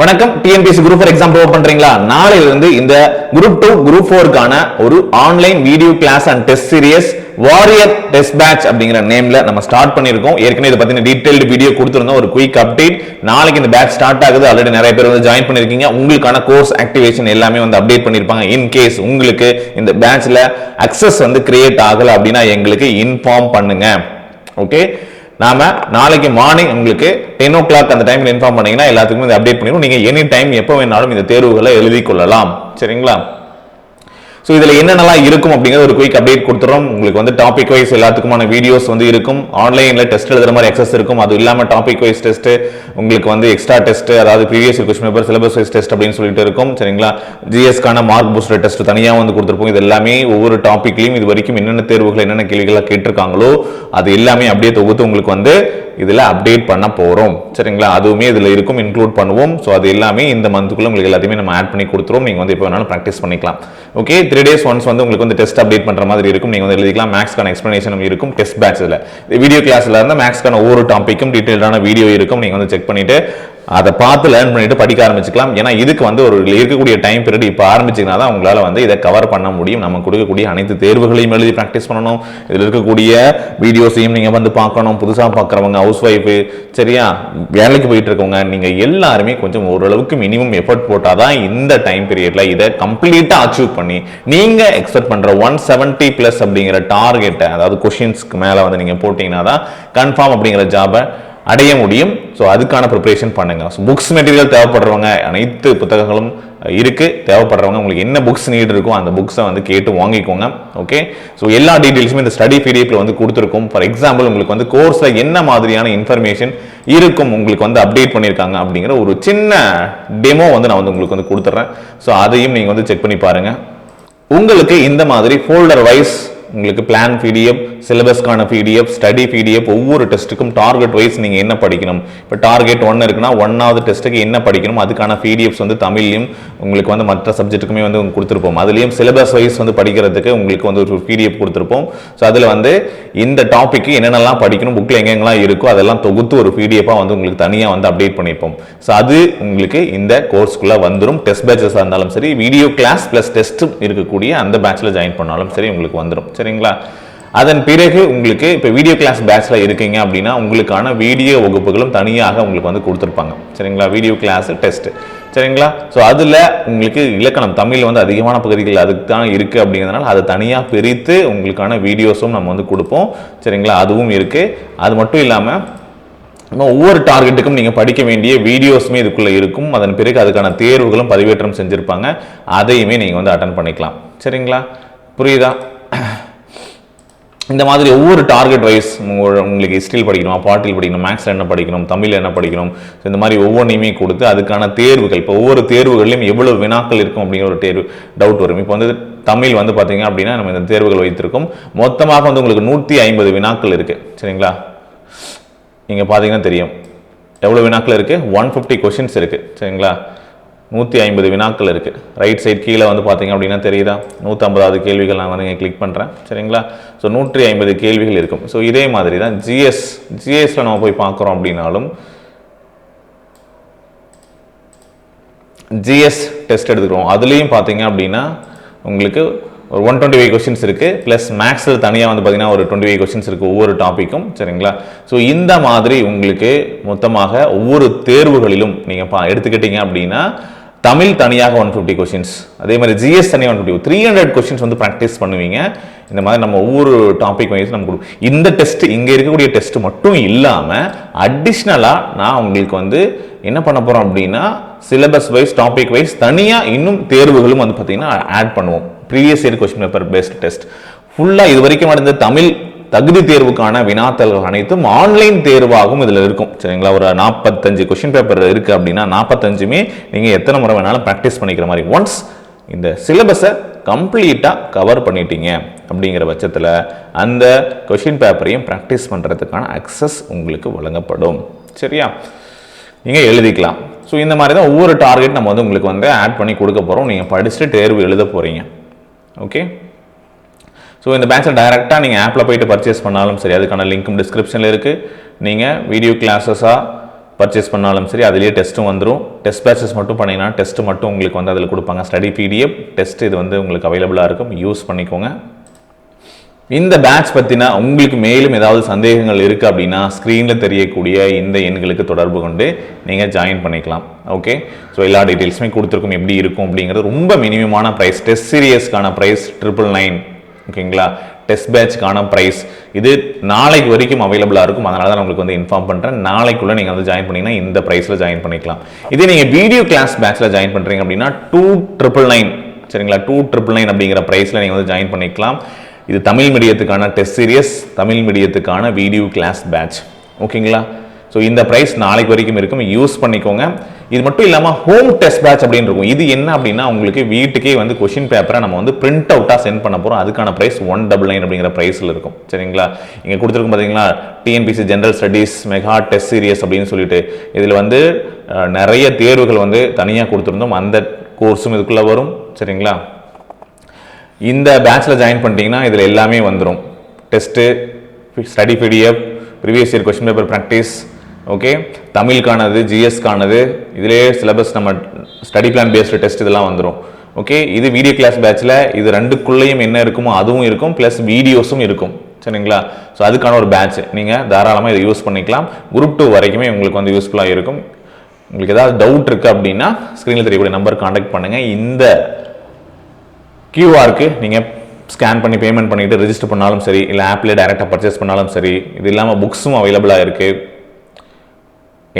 வணக்கம். TNPSC group four exam ப்ரோ பண்றீங்களா? நாளையில இருந்து இந்த குரூப் டூ குரூப் ஃபோருக்கான ஒரு online video class and test series warrior test batch அப்படிங்கிற நேம்ல நம்ம ஸ்டார்ட் பண்ணிருக்கோம் ஏற்கனவே இதை பத்தின டீடைல்டு வீடியோ கொடுத்துருந்தோம். ஒரு குயிக் அப்டேட் நாளைக்கு இந்த பேட்ச் ஸ்டார்ட் ஆகுது. ஆல்ரெடி நிறைய பேர் வந்து ஜாயின் பண்ணிருக்கீங்க உங்களுக்கான கோர்ஸ் ஆக்டிவேஷன் எல்லாமே வந்து அப்டேட் பண்ணிருப்பாங்க இன் கேஸ் உங்களுக்கு இந்த பேட்ச்ல அக்சஸ் வந்து கிரியேட் ஆகல அப்படின்னா எங்களுக்கு இன்ஃபார்ம் பண்ணுங்க. ஓகே நாம நாளைக்கு மார்னிங் உங்களுக்கு டென் ஓ கிளாக் அந்த டைம்ல இன்ஃபார்ம் பண்ணீங்கன்னா எல்லாத்துக்குமே இதை அப்டேட் பண்ணிடும் நீங்க எனி டைம் எப்போ வேணாலும் இந்த தேர்வுகளை எழுதி கொள்ளலாம் சரிங்களா? ஸோ இதில் என்னென்னலாம் இருக்கும் அப்படிங்கிறது ஒரு குயிக் அப்டேட் கொடுத்துறோம். உங்களுக்கு வந்து டாபிக் வைஸ் எல்லாத்துக்குமான வீடியோஸ் வந்து இருக்கும். ஆன்லைனில் டெஸ்ட் எழுதுற மாதிரி எக்ஸஸ் இருக்கும். அது இல்லாமல் டாபிக் வைஸ் டெஸ்ட் உங்களுக்கு வந்து எக்ஸ்ட்ரா டெஸ்ட் அதாவது previous question paper syllabus wise test அப்படின்னு சொல்லிட்டு இருக்கும். சரிங்களா? ஜிஎஸ்க்கான மார்க் பூஸ்டர் டெஸ்ட் தனியாக வந்து கொடுத்துருப்போம். இது எல்லாமே ஒவ்வொரு டாப்பிக்லையும் இது வரைக்கும் என்னென்ன தேர்வுகள் என்னென்ன கேள்விகளாக கேட்டிருக்காங்களோ அது எல்லாமே அப்படியே தொகுத்து உங்களுக்கு வந்து இதில் அப்டேட் பண்ண போகிறோம் சரிங்களா? அதுவுமே இதில் இருக்கும். இன்க்ளூட் பண்ணுவோம். ஸோ அது எல்லாமே இந்த மந்த்துக்குள்ளே உங்களுக்கு எல்லாத்தையுமே நம்ம ஆட் பண்ணி கொடுத்துருவோம். நீங்கள் வந்து எப்போ வேணாலும் ப்ராக்டிஸ் பண்ணிக்கலாம். ஓகே த்ரீ டேஸ் ஒன்ஸ் வந்து உங்களுக்கு வந்து டெஸ்ட் அப்டேட் பண்ணுற மாதிரி இருக்கும். நீங்கள் வந்து எழுதிக்கலாம். மேக்ஸ்க்கான எக்ஸ்ப்ளனேஷனும் இருக்கும். டெஸ்ட் பேட்சில் வீடியோ கிளாஸில் இருந்தால் மேக்ஸ்க்கான ஒவ்வொரு டாப்பிக்கும் டீட்டெயிலான வீடியோ இருக்கும். நீங்கள் வந்து செக் பண்ணிட்டு அதை பார்த்து லேர்ன் பண்ணிட்டு படிக்க ஆரம்பிச்சுக்கலாம். ஏன்னா இதுக்கு வந்து ஒரு இருக்கக்கூடிய டைம் பீரியட் இப்போ ஆரம்பிச்சிங்கன்னா தான் உங்களால் வந்து இதை கவர் பண்ண முடியும். நம்ம கொடுக்கக்கூடிய அனைத்து தேர்வுகளையும் எழுதி ப்ராக்டிஸ் பண்ணணும். இதில் இருக்கக்கூடிய வீடியோஸையும் நீங்கள் வந்து பார்க்கணும். புதுசாக பார்க்குறவங்க ஹவுஸ் ஒய்ஃபு சரியா? வேலைக்கு போயிட்டு இருக்கவங்க நீங்கள் எல்லாருமே கொஞ்சம் ஓரளவுக்கு மினிமம் எஃபர்ட் போட்டால் தான் இந்த டைம் பீரியடில் இதை கம்ப்ளீட்டாக அச்சீவ் பண்ணி நீங்கள் எக்ஸ்பெக்ட் பண்ணுற ஒன் செவன்ட்டி ப்ளஸ் அப்படிங்கிற டார்கெட்டை அதாவது கொஷின்ஸ்க்கு மேலே வந்து நீங்கள் போட்டிங்கன்னா தான் கன்ஃபார்ம் அப்படிங்கிற ஜாபை அடைய முடியும். ஸோ அதுக்கான ப்ரிப்பரேஷன் பண்ணுங்கள் ஸோ புக்ஸ் மெட்டீரியல் தேவைப்படுறவங்க அனைத்து புத்தகங்களும் இருக்குது தேவைப்படுறவங்க உங்களுக்கு என்ன புக்ஸ் நீட் இருக்கோ அந்த புக்ஸை வந்து கேட்டு வாங்கிக்கோங்க. ஓகே ஸோ எல்லா டீட்டெயில்ஸுமே இந்த ஸ்டடி பிடிஎஃப்ல வந்து கொடுத்துருக்கும். ஃபார் எக்ஸாம்பிள் உங்களுக்கு வந்து கோர்ஸில் என்ன மாதிரியான இன்ஃபர்மேஷன் இருக்கும் உங்களுக்கு வந்து அப்டேட் பண்ணியிருக்காங்க அப்படிங்கிற ஒரு சின்ன டெமோ வந்து நான் வந்து உங்களுக்கு வந்து கொடுத்துட்றேன் ஸோ அதையும் நீங்கள் வந்து செக் பண்ணி பாருங்கள் உங்களுக்கு இந்த மாதிரி ஃபோல்டர் வைஸ் உங்களுக்கு பிளான் பிடிஎஃப் சிலபஸ்க்கான பிடிஎஃப் ஸ்டடி பிடிஎஃப் ஒவ்வொரு டெஸ்ட்டுக்கும் டார்கெட் வைஸ் நீங்கள் என்ன படிக்கணும்? இப்போ டார்கெட் ஒன் இருக்குன்னா ஒன்னாவது டெஸ்ட்டுக்கு என்ன படிக்கணும்? அதுக்கான பிடிஎஃப்ஸ் வந்து தமிழ்லையும் உங்களுக்கு வந்து மற்ற சப்ஜெக்ட்டுக்குமே வந்து கொடுத்துருப்போம். அதுலேயும் சிலபஸ் வைஸ் வந்து படிக்கிறதுக்கு உங்களுக்கு வந்து ஒரு பிடிஎஃப் கொடுத்துருப்போம். ஸோ அதில் வந்து இந்த டாப்பிக்கு என்னென்னலாம் படிக்கணும் புக்கில் எங்கெங்கெல்லாம் இருக்கோ அதெல்லாம் தொகுத்து ஒரு பிடிஎஃபாக வந்து உங்களுக்கு தனியாக வந்து அப்டேட் பண்ணியிருப்போம் ஸோ அது உங்களுக்கு இந்த கோர்ஸ்க்குள்ளே வந்துடும் டெஸ்ட் பேச்சஸாக இருந்தாலும் சரி வீடியோ கிளாஸ் ப்ளஸ் டெஸ்ட்டும் இருக்கக்கூடிய அந்த பேட்சில் ஜாயின் பண்ணாலும் சரி உங்களுக்கு வந்துடும் சரிங்களா? அதன் பிறகு உங்களுக்கு இப்போ வீடியோ கிளாஸ் பேட்ச்ல இருக்கீங்க அப்படின்னா உங்களுக்கான வீடியோ வகுப்புகளும் தனியாக உங்களுக்கு வந்து கொடுத்துருப்பாங்க. சரிங்களா? வீடியோ கிளாஸ் டெஸ்ட் சரிங்களா? ஸோ அதில் உங்களுக்கு இலக்கணம் தமிழ் வந்து அதிகமான பகுதிகள் அதுக்கு தான் இருக்குது அப்படிங்கிறதுனால அதை தனியாக பிரித்து உங்களுக்கான வீடியோஸும் நம்ம வந்து கொடுப்போம். சரிங்களா? அதுவும் இருக்குது அது மட்டும் இல்லாமல் நம்ம ஒவ்வொரு டார்கெட்டுக்கும் நீங்கள் படிக்க வேண்டிய வீடியோஸுமே இதுக்குள்ளே இருக்கும். அதன் பிறகு அதுக்கான தேர்வுகளும் பதிவேற்றம் செஞ்சுருப்பாங்க. அதையுமே நீங்கள் வந்து அட்டன் பண்ணிக்கலாம். சரிங்களா? புரியுதா? இந்த மாதிரி ஒவ்வொரு டார்கெட் வைஸ் உங்களுக்கு ஹிஸ்ட்ரியில் படிக்கணும்? பாட்டில் படிக்கணும் மேக்ஸில் என்ன படிக்கணும் தமிழில் என்ன படிக்கணும்? ஸோ இந்த மாதிரி ஒவ்வொன்றையுமே கொடுத்து அதுக்கான தேர்வுகள் இப்போ ஒவ்வொரு தேர்வுகள்லையும் எவ்வளோ வினாக்கள் இருக்கும் அப்படிங்கிற ஒரு தேர்வு டவுட் வரும். இப்போ வந்து தமிழ் வந்து பார்த்தீங்க அப்படின்னா நம்ம இந்த தேர்வுகள் வைத்திருக்கோம். மொத்தமாக வந்து உங்களுக்கு நூற்றி ஐம்பது வினாக்கள் இருக்குது சரிங்களா? நீங்கள் பார்த்தீங்கன்னா தெரியும். எவ்வளோ வினாக்கள் இருக்குது ஒன் ஃபிஃப்டி கொஷின்ஸ் இருக்குது சரிங்களா? நூற்றி ஐம்பது வினாக்கள் இருக்குது ரைட் சைட் கீழே வந்து பார்த்தீங்க அப்படின்னா தெரியுதா? நூற்றம்பதாவது கேள்விகள் நான் வந்து இங்கே கிளிக் பண்ணுறேன் சரிங்களா? ஸோ நூற்றி ஐம்பது கேள்விகள் இருக்கும். ஸோ இதே மாதிரி தான் ஜிஎஸ் ஜிஎஸில் நம்ம போய் பார்க்குறோம் அப்படின்னாலும் ஜிஎஸ் டெஸ்ட் எடுத்துக்கிறோம் அதுலேயும் பார்த்தீங்க அப்படின்னா உங்களுக்கு ஒரு ஒன் டுவெண்ட்டி ஃபைவ் கொஸ்டின்ஸ் இருக்குது ப்ளஸ் மேக்ஸில் தனியாக வந்து பார்த்தீங்கன்னா ஒரு டுவெண்ட்டி ஃபைவ் கொஸ்டின்ஸ் இருக்குது ஒவ்வொரு டாப்பிக்கும் சரிங்களா? ஸோ இந்த மாதிரி உங்களுக்கு மொத்தமாக ஒவ்வொரு தேர்வுகளிலும் நீங்கள் பா எடுத்துக்கிட்டீங்க அப்படின்னா தமிழ் தனியாக ஒன் ஃபிஃப்டி கொஷின்ஸ் அதே மாதிரி ஜிஎஸ் தனியாக one fifty three hundred questions வந்து ப்ராக்டிஸ் பண்ணுவீங்க. இந்த மாதிரி நம்ம ஒவ்வொரு டாபிக் வைஸ் நம்ம கொடுப்போம் இந்த டெஸ்ட் இங்கே இருக்கக்கூடிய டெஸ்ட் மட்டும் இல்லாமல் அடிஷ்னலாக நான் உங்களுக்கு வந்து என்ன பண்ண போகிறோம் அப்படின்னா சிலபஸ் வைஸ் டாபிக் வைஸ் தனியாக இன்னும் தேர்வுகளும் வந்து பார்த்தீங்கன்னா ஆட் பண்ணுவோம். Previous year question paper based test ஃபுல்லாக இது வரைக்கும் நடந்த தமிழ் தகுதி தேர்வுக்கான வினாத்தல்கள் அனைத்தும் ஆன்லைன் தேர்வாகவும் இதில் இருக்கும். சரிங்களா? ஒரு நாற்பத்தஞ்சு கொஷின் பேப்பர் இருக்குது அப்படின்னா நாற்பத்தஞ்சுமே நீங்கள் எத்தனை முறை வேணாலும் ப்ராக்டிஸ் பண்ணிக்கிற மாதிரி. ஒன்ஸ் இந்த சிலபஸை கம்ப்ளீட்டாக கவர் பண்ணிட்டீங்க அப்படிங்கிற பட்சத்தில் அந்த கொஷின் பேப்பரையும் ப்ராக்டிஸ் பண்ணுறதுக்கான அக்சஸ் உங்களுக்கு வழங்கப்படும். சரியா? நீங்கள் எழுதிக்கலாம். ஸோ இந்த மாதிரி தான் ஒவ்வொரு டார்கெட் நம்ம வந்து உங்களுக்கு வந்து ஆட் பண்ணி கொடுக்க போகிறோம் நீங்கள் படிச்சுட்டு தேர்வு எழுத போகிறீங்க ஓகே ஸோ இந்த பேட்சை டைரெக்டாக நீங்கள் ஆப்பில் போயிட்டு பர்ச்சேஸ் பண்ணாலும் சரி அதுக்கான லிங்க்கும் டிஸ்கிரிப்ஷனில் இருக்குது நீங்கள் வீடியோ கிளாஸஸாக பர்ச்சேஸ் பண்ணாலும் சரி அதுலேயே டெஸ்ட்டும் வந்துடும் டெஸ்ட் பேச்சஸ் மட்டும் பண்ணிங்கன்னா டெஸ்ட் மட்டும் உங்களுக்கு வந்து அதில் கொடுப்பாங்க. ஸ்டடி பிடிஎஃப் டெஸ்ட் இது வந்து உங்களுக்கு அவைலபிளாக இருக்கும். யூஸ் பண்ணிக்கோங்க. இந்த பேட்ச் பற்றினா உங்களுக்கு மேலும் ஏதாவது சந்தேகங்கள் இருக்குது அப்படின்னா ஸ்க்ரீனில் தெரியக்கூடிய இந்த எண்களுக்கு தொடர்பு கொண்டு நீங்கள் ஜாயின் பண்ணிக்கலாம். ஓகே ஸோ எல்லா டீட்டெயில்ஸுமே கொடுத்துருக்கும் எப்படி இருக்கும் அப்படிங்கிறது ரொம்ப மினிமமான ப்ரைஸ் டெஸ்ட் சீரியஸ்க்கான ப்ரைஸ் ட்ரிபிள் நைன் ஓகேங்களா? டெஸ்ட் பேட்ச்க்கான ப்ரைஸ் இது நாளைக்கு வரைக்கும் அவைலபிளாக இருக்கும். அதனால தான் உங்களுக்கு வந்து இன்ஃபார்ம் பண்ணுறேன் நாளைக்குள்ளே நீங்கள் வந்து ஜாயின் பண்ணிங்கன்னா இந்த ப்ரைஸில் ஜாயின் பண்ணிக்கலாம். இதே நீங்கள் வீடியோ கிளாஸ் பேட்ச்சில் ஜாயின் பண்ணுறீங்க அப்படின்னா டூ ட்ரிபிள் நைன் சரிங்களா? டூ ட்ரிபிள் நைன் அப்படிங்கிற ப்ரைஸில் நீங்கள் வந்து ஜாயின் பண்ணிக்கலாம். இது தமிழ் மீடியத்துக்கான டெஸ்ட் சீரியஸ் தமிழ் மீடியத்துக்கான வீடியோ கிளாஸ் பேட்ச் ஓகேங்களா? ஸோ இந்த ப்ரைஸ் நாளைக்கு வரைக்கும் இருக்கும். யூஸ் பண்ணிக்கோங்க. இது மட்டும் இல்லாமல் ஹோம் டெஸ்ட் பேட்ச் அப்படின்னு இருக்கும். இது என்ன அப்படின்னா உங்களுக்கு வீட்டுக்கே வந்து கொஷின் பேப்பரை நம்ம வந்து பிரிண்ட் அவுட்டாக சென்ட் பண்ண போகிறோம் அதுக்கான ப்ரைஸ் ஒன் டபுள் நைன் அப்படிங்கிற ப்ரைஸில் இருக்கும். சரிங்களா? இங்கே கொடுத்துருக்கும் பார்த்தீங்களா TNPSC general studies mega test series அப்படின்னு சொல்லிட்டு இதில் வந்து நிறைய தேர்வுகள் வந்து தனியாக கொடுத்துருந்தோம். அந்த கோர்ஸும் இதுக்குள்ளே வரும். சரிங்களா? இந்த பேட்ச்சில் ஜாயின் பண்ணிட்டீங்கன்னா இதில் எல்லாமே வந்துடும் test study PDF previous year question paper practice okay தமிழுக்கானது ஜிஎஸ்க்கானது இதிலே சிலபஸ் நம்ம ஸ்டடி பிளான் பேஸ்டு டெஸ்ட் இதெல்லாம் வந்துடும் ஓகே இது வீடியோ கிளாஸ் பேட்ச்சில் இது ரெண்டுக்குள்ளேயும் என்ன இருக்குமோ அதுவும் இருக்கும் ப்ளஸ் வீடியோஸும் இருக்கும். சரிங்களா? ஸோ அதுக்கான ஒரு பேட்ச் நீங்கள் தாராளமாக இதை யூஸ் பண்ணிக்கலாம். குரூப் டூ வரைக்குமே உங்களுக்கு வந்து யூஸ்ஃபுல்லாக இருக்கும். உங்களுக்கு ஏதாவது டவுட் இருக்குது அப்படின்னா ஸ்க்ரீனில் தெரியக்கூடிய நம்பர் காண்டாக்ட் பண்ணுங்கள் இந்த கியூஆருக்கு நீங்கள் ஸ்கேன் பண்ணி பேமெண்ட் பண்ணிவிட்டு ரெஜிஸ்டர் பண்ணாலும் சரி இல்லை ஆப்லேயே டேரெக்டாக பர்ச்சேஸ் பண்ணாலும் சரி இது இல்லாமல் புக்ஸும் அவைலபிளாக இருக்குது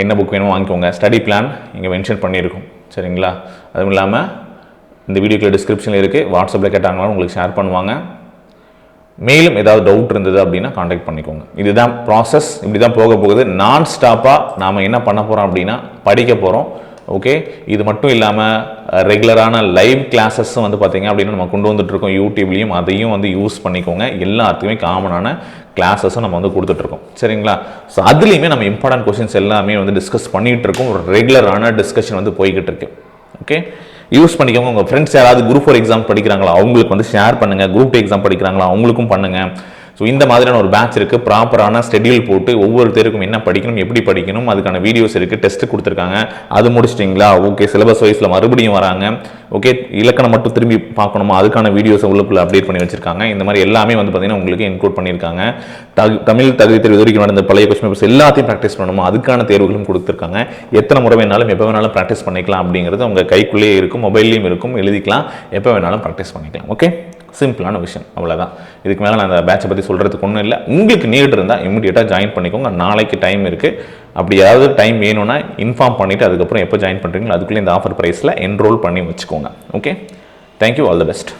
என்ன புக் வேணுமோ வாங்கிக்கோங்க. ஸ்டடி பிளான் இங்கே மென்ஷன் பண்ணியிருக்கோம். சரிங்களா? அதுவும் இல்லாமல் இந்த வீடியோக்குள்ள டிஸ்கிரிப்ஷனில் இருக்குது வாட்ஸ்அப்பில் கேட்டாங்கனாலும் உங்களுக்கு ஷேர் பண்ணுவாங்க. மேலும் ஏதாவது டவுட் இருந்தது அப்படின்னா காண்டாக்ட் பண்ணிக்கோங்க. இதுதான் ப்ராசஸ் இப்படி தான் போக போகுது. நான் ஸ்டாப்பாக நாம் என்ன பண்ண போகிறோம் அப்படின்னா படிக்க போகிறோம் ஓகே இது மட்டும் இல்லாமல் ரெகுலரான லைவ் கிளாஸஸும் வந்து பார்த்தீங்க அப்படின்னா நம்ம கொண்டு வந்துட்டு இருக்கோம் யூடியூப்லேயும் அதையும் வந்து யூஸ் பண்ணிக்கோங்க. எல்லாத்துக்குமே காமனான கிளாஸஸும் நம்ம வந்து கொடுத்துட்ருக்கோம் சரிங்களா? ஸோ அதுலேயுமே நம்ம இம்பார்ட்டன்ட் கொஷின்ஸ் எல்லாமே வந்து டிஸ்கஸ் பண்ணிகிட்டு இருக்கோம் ஒரு ரெகுலரான டிஸ்கஷன் வந்து போய்கிட்டு இருக்கு ஓகே யூஸ் பண்ணிக்கோங்க. உங்கள் ஃப்ரெண்ட்ஸ் யாராவது குரூப் ஃபோர் எக்ஸாம் படிக்கிறாங்களா? அவங்களுக்கு வந்து ஷேர் பண்ணுங்கள் குரூப் டூ எக்ஸாம் படிக்கிறாங்களா? அவங்களுக்கும் பண்ணுங்கள் ஸோ இந்த மாதிரியான ஒரு பேட்ச் இருக்குது ப்ராப்பரான ஸ்டெடியூல் போட்டு ஒவ்வொருத்தருக்கும் என்ன படிக்கணும் எப்படி படிக்கணும் அதுக்கான வீடியோஸ் இருக்குது டெஸ்ட் கொடுத்துருக்காங்க. அது முடிச்சிட்டிங்களா? ஓகே சிலபஸ் வைஸில் மறுபடியும் வராங்க. ஓகே இலக்கணம் மட்டும் திரும்பி பார்க்கணுமா? அதுக்கான வீடியோஸை உள்ளுக்குள்ளே அப்டேட் பண்ணி வச்சிருக்காங்க. இந்த மாதிரி எல்லாமே வந்து பார்த்தீங்கன்னா உங்களுக்கு இன்க்ளூட் பண்ணியிருக்காங்க. தகு தமிழ் தகுதி தேர்வு வரைக்கும் நடந்த பழைய கொஸ்டின் பேப்பர்ஸ் எல்லாத்தையும் ப்ராக்டிஸ் பண்ணணுமா? அதுக்கான தேர்வுகளும் கொடுத்துருக்காங்க. எத்தனை முறை வேணாலும் எப்போ வேணாலும் ப்ராக்டிஸ் பண்ணிக்கலாம் அப்படிங்கிறது உங்கள் கைக்குள்ளேயே இருக்கும் மொபைல்லையும் இருக்கும் எழுதிக்கலாம். எப்போ வேணாலும் ப்ராக்டிஸ் பண்ணிக்கலாம். ஓகே சிம்பிளான விஷயம் அவ்வளோதான் இதுக்கு மேலே நான் அந்த பேட்சை பற்றி சொல்கிறதுக்கு ஒன்றும் இல்லை. உங்களுக்கு நீட் இருந்தால் இமீடியட்டாக ஜாயின் பண்ணிக்கோங்க. நாளைக்கு டைம் இருக்குது அப்படி ஏதாவது டைம் வேணும்னா இன்ஃபார்ம் பண்ணிவிட்டு அதுக்கப்புறம் எப்போ ஜாயின் பண்ணுறீங்களோ அதுக்குள்ளே இந்த ஆஃபர் ப்ரைஸில் என்ரோல் பண்ணி வச்சுக்கோங்க. Okay thank you all the best